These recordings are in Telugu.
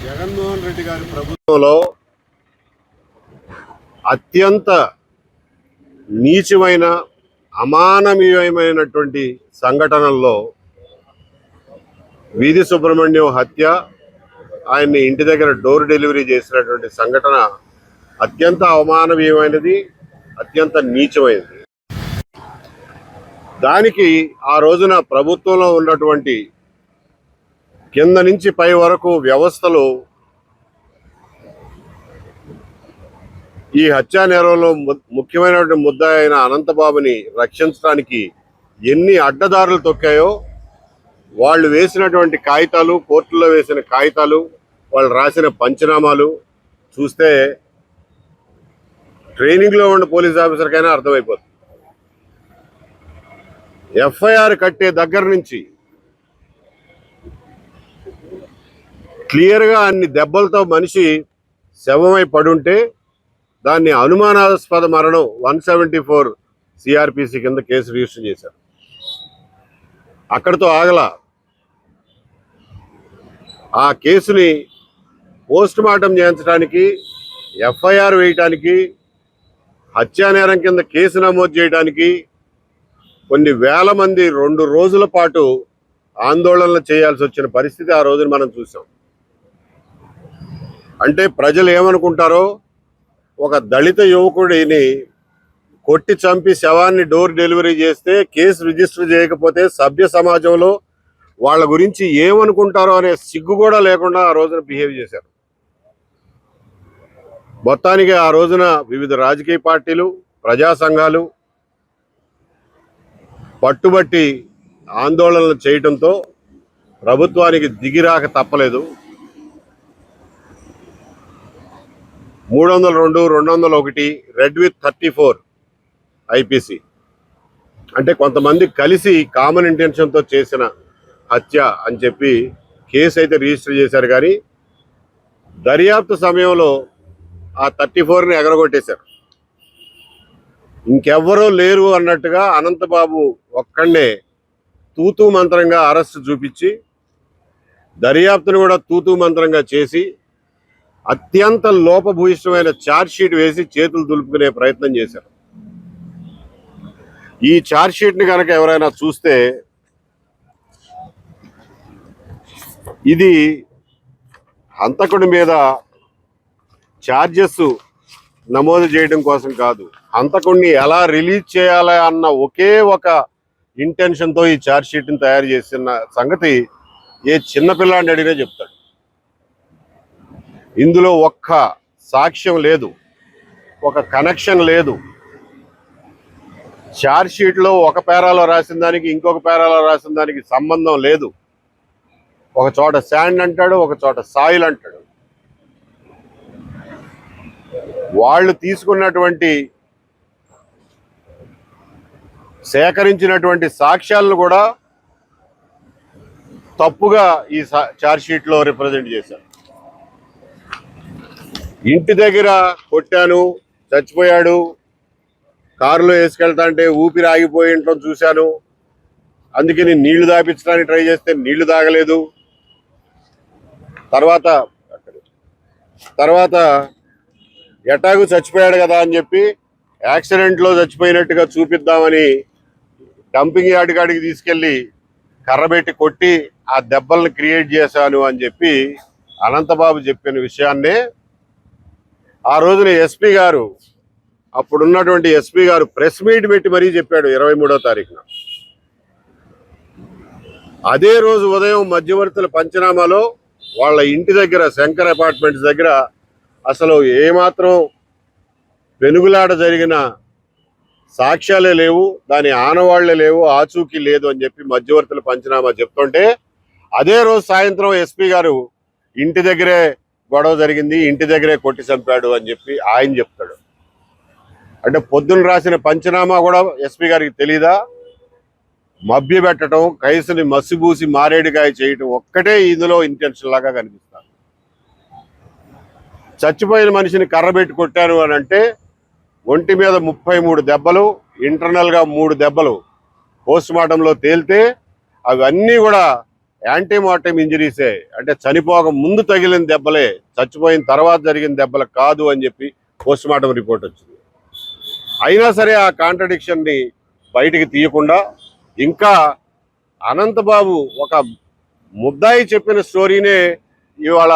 జగన్మోహన్ రెడ్డి గారి ప్రభుత్వంలో అత్యంత నీచమైన అమానవీయమైనటువంటి సంఘటనల్లో వీధి సుబ్రహ్మణ్యం హత్య ఆయన్ని ఇంటి దగ్గర డోర్ డెలివరీ చేసినటువంటి సంఘటన అత్యంత అవమానవీయమైనది అత్యంత నీచమైనది. దానికి ఆ రోజున ప్రభుత్వంలో ఉన్నటువంటి కింద నుంచి పై వరకు వ్యవస్థలు ఈ హత్యా నేరంలో ముఖ్యమైనటువంటి ముద్ద అయిన అనంతబాబుని రక్షించడానికి ఎన్ని అడ్డదారులు తొక్కాయో వాళ్ళు వేసినటువంటి కాగితాలు కోర్టులో వేసిన కాగితాలు వాళ్ళు రాసిన పంచనామాలు చూస్తే ట్రైనింగ్లో ఉన్న పోలీస్ ఆఫీసర్కైనా అర్థమైపోతుంది ఎఫ్ఐఆర్ కట్టే దగ్గర నుంచి క్లియర్గా అన్ని దెబ్బలతో మనిషి శవమై పడుంటే దాన్ని అనుమానాస్పద మరణం వన్ సెవెంటీ ఫోర్ సిఆర్పిసి కింద కేసు రిజిస్టర్ చేశారు. అక్కడితో ఆగల ఆ కేసుని పోస్ట్ మార్టం చేయించడానికి ఎఫ్ఐఆర్ వేయటానికి హత్యా నేరం కింద కేసు నమోదు చేయడానికి కొన్ని వేల మంది రెండు రోజుల పాటు ఆందోళనలు చేయాల్సి వచ్చిన పరిస్థితి ఆ రోజున మనం చూసాం. అంటే ప్రజలు ఏమనుకుంటారో ఒక దళిత యువకుడిని కొట్టి చంపి శవాన్ని డోర్ డెలివరీ చేస్తే కేసు రిజిస్టర్ చేయకపోతే సభ్య సమాజంలో వాళ్ళ గురించి ఏమనుకుంటారో అనే సిగ్గు కూడా లేకుండా ఆ రోజున బిహేవ్ చేశారు. మొత్తానికి ఆ రోజున వివిధ రాజకీయ పార్టీలు ప్రజా సంఘాలు పట్టుబట్టి ఆందోళనలు చేయటంతో ప్రభుత్వానికి దిగిరాక తప్పలేదు. మూడు వందల రెండు రెండు వందల ఒకటి read with thirty four IPC. అంటే కొంతమంది కలిసి కామన్ ఇంటెన్షన్తో చేసిన హత్య అని చెప్పి కేసు అయితే రిజిస్టర్ చేశారు కానీ దర్యాప్తు సమయంలో ఆ థర్టీ ఫోర్ని ఎగరగొట్టేశారు. ఇంకెవ్వరూ లేరు అన్నట్టుగా అనంతబాబు ఒక్కడే తూతూ మంత్రంగా అరెస్ట్ చూపించి దర్యాప్తును కూడా తూతూ మంత్రంగా చేసి అత్యంత లోపభూయిష్టమైన ఛార్జ్ షీట్ వేసి చేతులు దులుపుకునే ప్రయత్నం చేశారు. ఈ ఛార్జ్ షీట్ని కనుక ఎవరైనా చూస్తే ఇది హంతకుడి మీద ఛార్జెస్ నమోదు చేయడం కోసం కాదు హంతకుడిని ఎలా రిలీజ్ చేయాలి అన్న ఒకే ఒక ఇంటెన్షన్తో ఈ ఛార్జ్షీట్ని తయారు చేసిన సంగతి ఏ చిన్నపిల్లాడిని అడిగినా చెప్తాడు. ఇందులో ఒక్క సాక్ష్యం లేదు. ఒక కనెక్షన్ లేదు. షీట్లో ఒక పేరాలో రాసిన దానికి ఇంకొక పేరాలో రాసిన దానికి సంబంధం లేదు. ఒక చోట శాండ్ అంటాడు ఒక చోట సాయిల్ అంటాడు. వాళ్ళు తీసుకున్నటువంటి సేకరించినటువంటి సాక్ష్యాలను కూడా తప్పుగా ఈ ఛార్జ్ షీట్లో రిప్రజెంట్ చేశారు. ఇంటి దగ్గర కొట్టాను చచ్చిపోయాడు కారులో వేసుకెళ్తా అంటే ఊపిరి ఆగిపోయి ఉండటం చూశాను. అందుకే నేను నీళ్ళు దాపించడానికి ట్రై చేస్తే నీళ్ళు తాగలేదు. తర్వాత తర్వాత ఎటాగు చచ్చిపోయాడు కదా అని చెప్పి యాక్సిడెంట్లో చచ్చిపోయినట్టుగా చూపిద్దామని డంపింగ్ యార్డ్ కాడికి తీసుకెళ్ళి కర్రబెట్టి కొట్టి ఆ దెబ్బలను క్రియేట్ చేశాను అని చెప్పి అనంతబాబు చెప్పిన విషయాన్నే ఆ రోజున ఎస్పీ గారు అప్పుడున్నటువంటి ఎస్పీ గారు ప్రెస్ మీట్ పెట్టి మరీ చెప్పాడు ఇరవై మూడో తారీఖున. అదే రోజు ఉదయం మధ్యవర్తుల పంచనామాలో వాళ్ళ ఇంటి దగ్గర శంకర్ అపార్ట్మెంట్స్ దగ్గర అసలు ఏమాత్రం వెనుగులాట జరిగిన సాక్ష్యాలే లేవు దాని ఆనవాళ్ళే లేవు ఆచూకీ లేదు అని చెప్పి మధ్యవర్తుల పంచనామా చెప్తుంటే అదే రోజు సాయంత్రం ఎస్పీ గారు ఇంటి దగ్గరే గొడవ జరిగింది ఇంటి దగ్గరే కొట్టి చంపాడు అని చెప్పి ఆయన చెప్తాడు. అంటే పొద్దున్న రాసిన పంచనామా కూడా ఎస్పీ గారికి తెలీదా? మభ్య పెట్టడం కైసుని మసిబూసి మారేడుకాయ చేయటం ఒక్కటే ఇందులో ఇంటెన్షన్ లాగా కనిపిస్తారు చచ్చిపోయిన మనిషిని కర్రబెట్టి కొట్టాను అని అంటే ఒంటి మీద ముప్పై మూడు దెబ్బలు ఇంటర్నల్గా మూడు దెబ్బలు పోస్ట్ మార్టంలో తేలితే అవన్నీ కూడా యాంటీమార్టం ఇంజరీసే. అంటే చనిపోక ముందు తగిలిన దెబ్బలే చచ్చిపోయిన తర్వాత జరిగిన దెబ్బలు కాదు అని చెప్పి పోస్ట్ మార్టం రిపోర్ట్ వచ్చింది. అయినా సరే ఆ కాంట్రడిక్షన్ని బయటికి తీయకుండా ఇంకా అనంతబాబు ఒక ముద్దాయి చెప్పిన స్టోరీనే ఇవాళ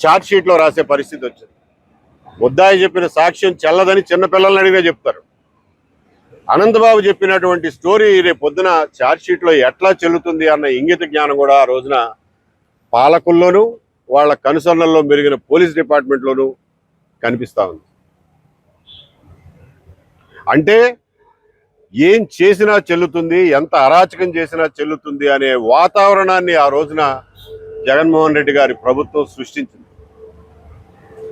ఛార్జ్ షీట్లో రాసే పరిస్థితి వచ్చింది. ముద్దాయి చెప్పిన సాక్ష్యం చెల్లదని చిన్నపిల్లలని అడిగినా చెప్తారు. అనంతబాబు చెప్పినటువంటి స్టోరీ రేపు పొద్దున ఛార్జ్షీట్లో ఎట్లా చెల్లుతుంది అన్న ఇంగిత జ్ఞానం కూడా ఆ రోజున పాలకుల్లోనూ వాళ్ళ కనుసరణల్లో మెరిగిన పోలీస్ డిపార్ట్మెంట్లోనూ కనిపిస్తూ ఉంది. అంటే ఏం చేసినా చెల్లుతుంది ఎంత అరాచకం చేసినా చెల్లుతుంది అనే వాతావరణాన్ని ఆ రోజున జగన్మోహన్ రెడ్డి గారి ప్రభుత్వం సృష్టించింది.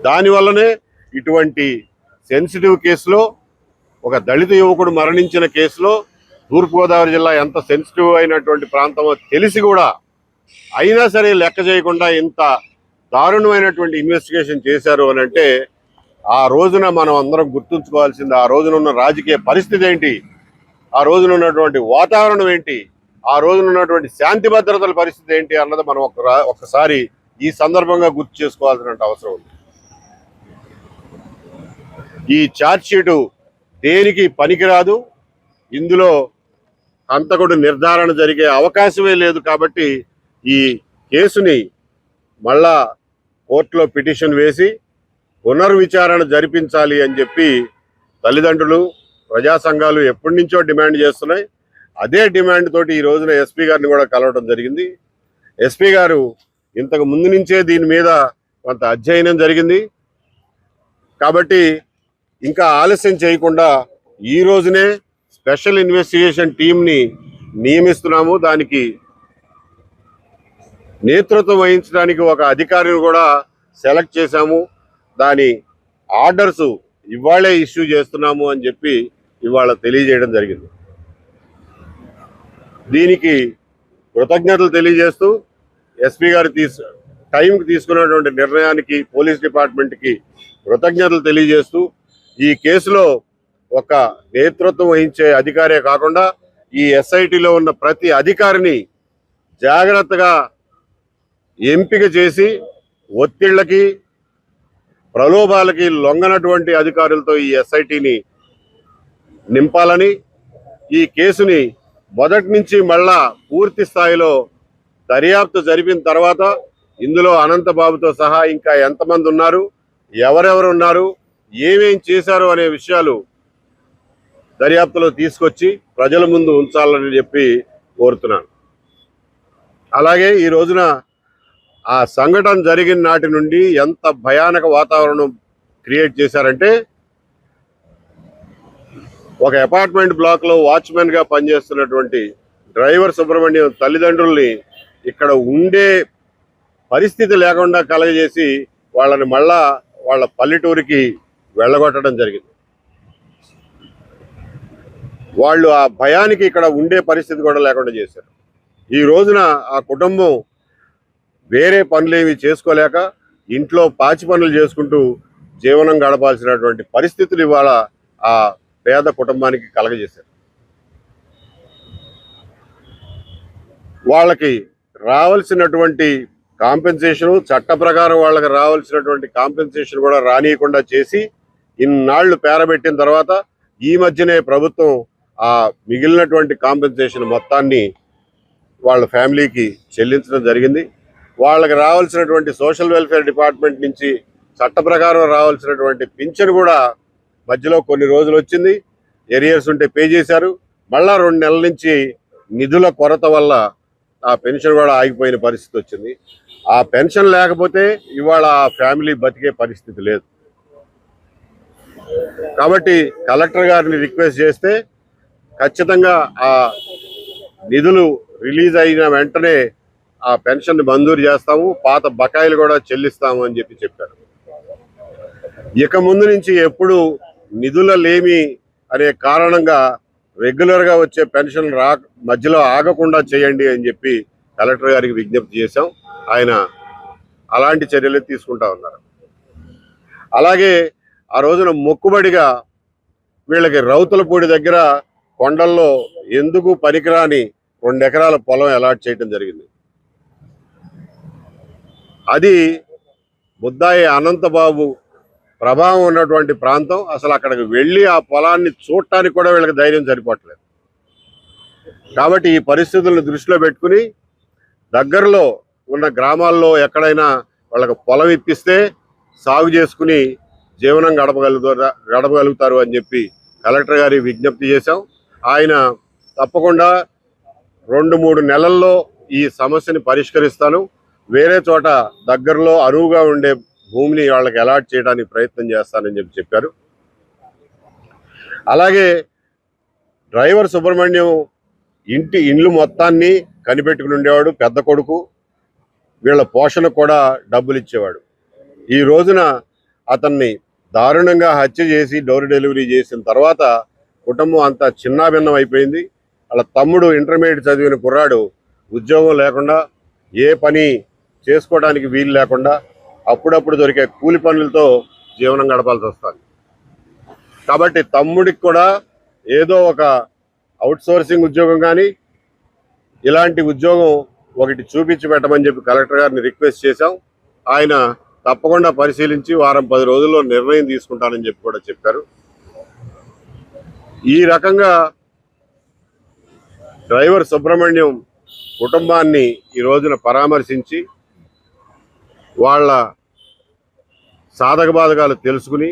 దానివల్లనే ఇటువంటి సెన్సిటివ్ కేసులో ఒక దళిత యువకుడు మరణించిన కేసులో తూర్పుగోదావరి జిల్లా ఎంత సెన్సిటివ్ అయినటువంటి ప్రాంతమో తెలిసి కూడా అయినా సరే లెక్క చేయకుండా ఇంత దారుణమైనటువంటి ఇన్వెస్టిగేషన్ చేశారు అని అంటే ఆ రోజున మనం అందరం గుర్తుంచుకోవాల్సింది ఆ రోజున ఉన్న రాజకీయ పరిస్థితి ఏంటి? ఆ రోజున ఉన్నటువంటి వాతావరణం ఏంటి? ఆ రోజున ఉన్నటువంటి శాంతి భద్రతల పరిస్థితి ఏంటి అన్నది మనం ఒక ఒక్కసారి ఈ సందర్భంగా గుర్తు చేసుకోవాల్సిన అవసరం ఉంది. ఈ ఛార్జ్ షీటు దేనికి పనికిరాదు? ఇందులో హంతకుడు నిర్ధారణ జరిగే అవకాశమే లేదు కాబట్టి ఈ కేసుని మళ్ళా కోర్టులో పిటిషన్ వేసి పునర్విచారణ జరిపించాలి అని చెప్పి తల్లిదండ్రులు ప్రజా సంఘాలు ఎప్పటి నుంచో డిమాండ్ చేస్తున్నాయి. అదే డిమాండ్ తోటి ఈ రోజున ఎస్పీ గారిని కూడా కలవడం జరిగింది. ఎస్పీ గారు ఇంతకు ముందు నుంచే దీని మీద కొంత అధ్యయనం జరిగింది. కాబట్టి ఇంకా ఆలస్యం చేయకుండా ఈ రోజునే స్పెషల్ ఇన్వెస్టిగేషన్ టీంని నియమిస్తున్నాము. దానికి నేతృత్వం వహించడానికి ఒక అధికారిని కూడా సెలెక్ట్ చేశాము. దాని ఆర్డర్స్ ఇవాళే ఇష్యూ చేస్తున్నాము అని చెప్పి ఇవాళ తెలియజేయడం జరిగింది. దీనికి కృతజ్ఞతలు తెలియజేస్తూ ఎస్పీ గారు తీసు టైంకి తీసుకున్నటువంటి నిర్ణయానికి పోలీస్ డిపార్ట్మెంట్కి కృతజ్ఞతలు తెలియజేస్తూ ఈ కేసులో ఒక నేతృత్వం వహించే అధికారే కాకుండా ఈ ఎస్ఐటిలో ఉన్న ప్రతి అధికారిని జాగ్రత్తగా ఎంపిక చేసి ఒత్తిళ్ళకి ప్రలోభాలకి లొంగనటువంటి అధికారులతో ఈ ఎస్ఐటిని నింపాలని ఈ కేసుని మొదటి నుంచి మళ్ళా పూర్తి స్థాయిలో దర్యాప్తు జరిపిన తర్వాత ఇందులో అనంతబాబుతో సహా ఇంకా ఎంతమంది ఉన్నారు ఎవరెవరు ఉన్నారు ఏమేం చేశారు అనే విషయాలు దర్యాప్తులో తీసుకొచ్చి ప్రజల ముందు ఉంచాలని చెప్పి కోరుతున్నాను. అలాగే ఈ రోజున ఆ సంఘటన జరిగిన నాటి నుండి ఎంత భయానక వాతావరణం క్రియేట్ చేశారంటే ఒక అపార్ట్మెంట్ బ్లాక్లో వాచ్మెన్గా పనిచేస్తున్నటువంటి డ్రైవర్ సుబ్రహ్మణ్యం తల్లిదండ్రుల్ని ఇక్కడ ఉండే పరిస్థితి లేకుండా కలగజేసి వాళ్ళని మళ్ళా వాళ్ళ పల్లెటూరికి వెళ్ళగొట్టడం జరిగింది. వాళ్ళు ఆ భయానికి ఇక్కడ ఉండే పరిస్థితి కూడా లేకుండా చేశారు. ఈ రోజున ఆ కుటుంబం వేరే పనులేవి చేసుకోలేక ఇంట్లో పాచి పనులు చేసుకుంటూ జీవనం గడపాల్సినటువంటి పరిస్థితులు ఇవాళ ఆ పేద కుటుంబానికి కలగజేశారు. వాళ్ళకి రావాల్సినటువంటి కాంపెన్సేషన్ చట్ట ప్రకారం వాళ్ళకి రావాల్సినటువంటి కాంపెన్సేషన్ కూడా రానియకుండా చేసి ఇన్నాళ్ళు పేరబెట్టిన తర్వాత ఈ మధ్యనే ప్రభుత్వం ఆ మిగిలినటువంటి కాంపెన్సేషన్ మొత్తాన్ని వాళ్ళ ఫ్యామిలీకి చెల్లించడం జరిగింది. వాళ్ళకి రావాల్సినటువంటి సోషల్ వెల్ఫేర్ డిపార్ట్మెంట్ నుంచి చట్ట ప్రకారం రావాల్సినటువంటి పింఛన్ కూడా మధ్యలో కొన్ని రోజులు వచ్చింది. ఎరియర్స్ ఉంటే పే చేశారు. మళ్ళా రెండు నెలల నుంచి నిధుల కొరత వల్ల ఆ పెన్షన్ కూడా ఆగిపోయిన పరిస్థితి వచ్చింది. ఆ పెన్షన్ లేకపోతే ఇవాళ ఆ ఫ్యామిలీ బతికే పరిస్థితి లేదు. కాబట్టి కలెక్టర్ గారిని రిక్వెస్ట్ చేస్తే ఖచ్చితంగా ఆ నిధులు రిలీజ్ అయిన వెంటనే ఆ పెన్షన్ మంజూరు చేస్తాము పాత బకాయిలు కూడా చెల్లిస్తాము అని చెప్పి చెప్పారు. ఇక ముందు నుంచి ఎప్పుడు నిధుల లేమి అనే కారణంగా రెగ్యులర్గా వచ్చే పెన్షన్ రా మధ్యలో ఆగకుండా చేయండి అని చెప్పి కలెక్టర్ గారికి విజ్ఞప్తి చేశాం. ఆయన అలాంటి చర్యలు తీసుకుంటా ఉన్నారు. అలాగే ఆ రోజున మొక్కుబడిగా వీళ్ళకి రౌతులపూడి దగ్గర కొండల్లో ఎందుకు పనికిరాని రెండు ఎకరాల పొలం అలాట్ చేయడం జరిగింది. అది ముద్దాయి అనంతబాబు ప్రభావం ఉన్నటువంటి ప్రాంతం. అసలు అక్కడికి వెళ్ళి ఆ పొలాన్ని చూడటానికి కూడా వీళ్ళకి ధైర్యం సరిపోవట్లేదు. కాబట్టి ఈ పరిస్థితులను దృష్టిలో పెట్టుకుని దగ్గరలో ఉన్న గ్రామాల్లో ఎక్కడైనా వాళ్ళకి పొలం ఇప్పిస్తే సాగు చేసుకుని జీవనం గడపగలుగుతారు గడపగలుగుతారు అని చెప్పి కలెక్టర్ గారి విజ్ఞప్తి చేశాం. ఆయన తప్పకుండా రెండు మూడు నెలల్లో ఈ సమస్యని పరిష్కరిస్తాను. వేరే చోట దగ్గరలో అరువుగా ఉండే భూమిని వాళ్ళకి అలాట్ చేయడానికి ప్రయత్నం చేస్తానని చెప్పి చెప్పారు. అలాగే డ్రైవర్ సుబ్రహ్మణ్యం ఇంటి ఇండ్లు మొత్తాన్ని కనిపెట్టుకుని ఉండేవాడు పెద్ద కొడుకు. వీళ్ళ పోషణ కూడా డబ్బులు ఇచ్చేవాడు. ఈ రోజున అతన్ని దారుణంగా హత్య చేసి డోర్ డెలివరీ చేసిన తర్వాత కుటుంబం అంతా చిన్నాభిన్నం అయిపోయింది. వాళ్ళ తమ్ముడు ఇంటర్మీడియట్ చదివిన కుర్రాడు ఉద్యోగం లేకుండా ఏ పని చేసుకోవడానికి వీలు లేకుండా అప్పుడప్పుడు దొరికే కూలి పనులతో జీవనం గడపాల్సి వస్తుంది. కాబట్టి తమ్ముడికి కూడా ఏదో ఒక అవుట్సోర్సింగ్ ఉద్యోగం కానీ ఇలాంటి ఉద్యోగం ఒకటి చూపించి పెట్టమని చెప్పి కలెక్టర్ గారిని రిక్వెస్ట్ చేశాం. ఆయన తప్పకుండా పరిశీలించి వారం పది రోజుల్లో నిర్ణయం తీసుకుంటానని చెప్పి కూడా చెప్పారు. ఈ రకంగా డ్రైవర్ సుబ్రహ్మణ్యం కుటుంబాన్ని ఈ రోజున పరామర్శించి వాళ్ళ సాధక బాధకాలు తెలుసుకుని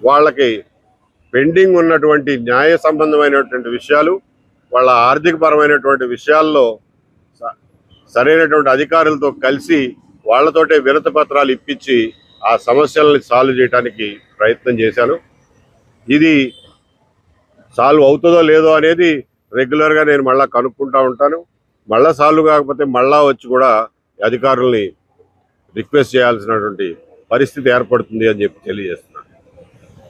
వాళ్ళకి పెండింగ్ ఉన్నటువంటి న్యాయ సంబంధమైనటువంటి విషయాలు వాళ్ళ ఆర్థిక పరమైనటువంటి విషయాల్లో సరైనటువంటి అధికారులతో కలిసి వాళ్ళతోటే వినతి పత్రాలు ఇప్పించి ఆ సమస్యల్ని సాల్వ్ చేయడానికి ప్రయత్నం చేశాను. ఇది సాల్వ్ అవుతుందో లేదో అనేది రెగ్యులర్గా నేను మళ్ళా కనుక్కుంటూ ఉంటాను. మళ్ళా సాల్వ్ కాకపోతే మళ్ళా వచ్చి కూడా అధికారుల్ని రిక్వెస్ట్ చేయాల్సినటువంటి పరిస్థితి ఏర్పడుతుంది అని చెప్పి తెలియజేస్తాను